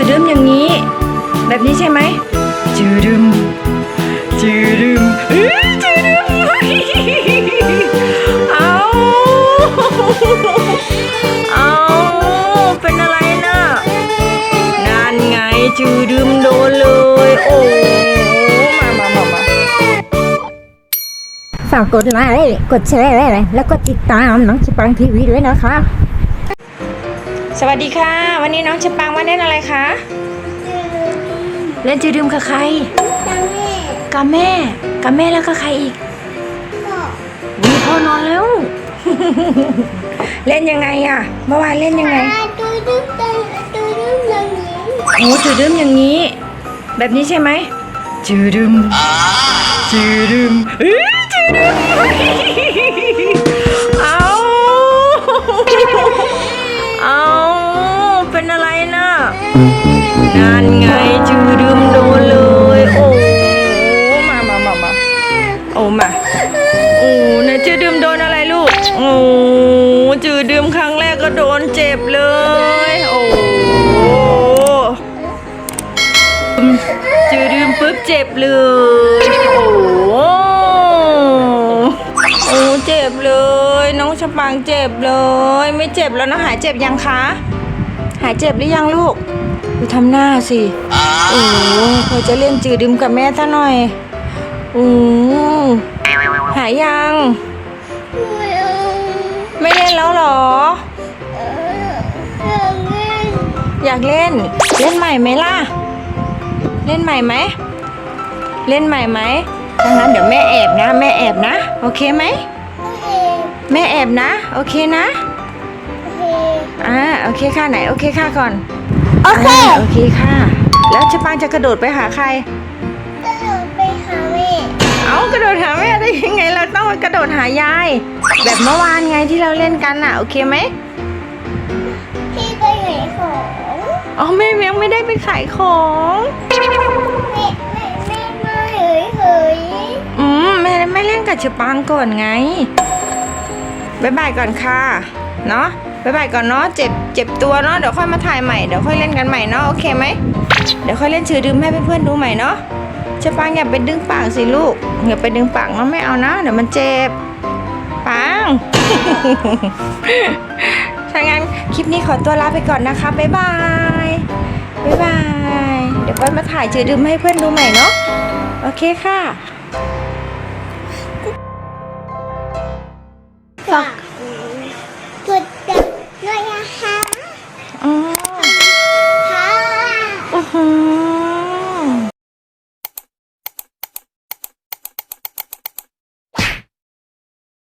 จืดดึมอย่างนี้ แบบนี้ใช่ไหมจืดดึมจืดดึมจืดดึมเอาเอาเป็นอะไรนะ่ะนานไงจืดดึมโดนเลย โอ้มามามามาฝากกดไลค์กดแชร์ และกดติดตามน้องชิปังทีวีด้วยนะคะ สวัสดีค่ะ วันนี้น้องชะปังมาเล่นอะไรคะเล่นจืดดื่มกับใครกับแม่กับแม่แล้วก็ใครอีกวีพ่อนอนแล้ว เล่นยังไงอะเมื่อวานเล่นยังไงดูดูดูดูดูอย่างนี้โอ้จืดดื่มอย่างนี้ แบบนี้ใช่ไหมจืดดื่มจืดดื่มเอ้ยจืดดื่ม นั่นไงจือดื่มโดนเลย โอ้มามามามาโอ้มาโอ้นะจือดื่มโดนอะไรลูกโอ้จือดื่มครั้งแรกก็โดนเจ็บเลย โอ้จือดื่มปุ๊บเจ็บเลยโอ้โอ้เจ็บเลย น้องชปังเจ็บเลย ไม่เจ็บแล้วนะหายเจ็บยังคะ หายเจ็บหรือยังลูก ดูทำหน้าสิ โอ้พอจะเล่นจืดดื่มกับแม่ซะหน่อยโอ้หายยัง ไม่เล่นแล้วหรอ อยากเล่น เล่นใหม่ไหมล่ะ เล่นใหม่ไหม เล่นใหม่ไหมดังนั้นเดี๋ยวแม่แอบนะ แม่แอบนะ โอเคไหม แม่แอบนะ โอเคนะ อ่าโอเคค่ะไหนโอเคค่ะก่อนโอเคาโอเคค่ะ แล้วจะปังจะกระโดดไปหาใครก็ไปหาแม่เอากระโดดหาแม่ได้ยังไง เราต้องไปกระโดดหายาย แบบเมื่อวานไงที่เราเล่นกันอะ โอเคไหมที่ไปไหนของอ๋อแม่ยังไม่ได้ไปขายของ แม่แม่แม่มาเหยเหยอืมแม่ไม่เล่นกับชะปังก่อนไงบายบายก่อนค่ะ เนาะ บายบายก่อนเนาะเจ็บเจ็บตัวเนาะเดี๋ยวค่อยมาถ่ายใหม่เดี๋ยวค่อยเล่นกันใหม่เนาะโอเคไหมเดี๋ยวค่อยเล่นชื่อดื่มให้เพื่อนๆดูใหม่เนาะชะปังอย่าไปดึงปากสิลูกอย่าไปดึงปากเนาะไม่เอานะเดี๋ยวมันเจ็บปังถ้างั้นคลิปนี้ขอตัวลาไปก่อนนะคะบ๊ายบายบ๊ายบายเดี๋ยวเปิ้ลมาถ่ายชื่อดื่มให้เพื่อนดูใหม่เนาะโอเคค่ะฝาก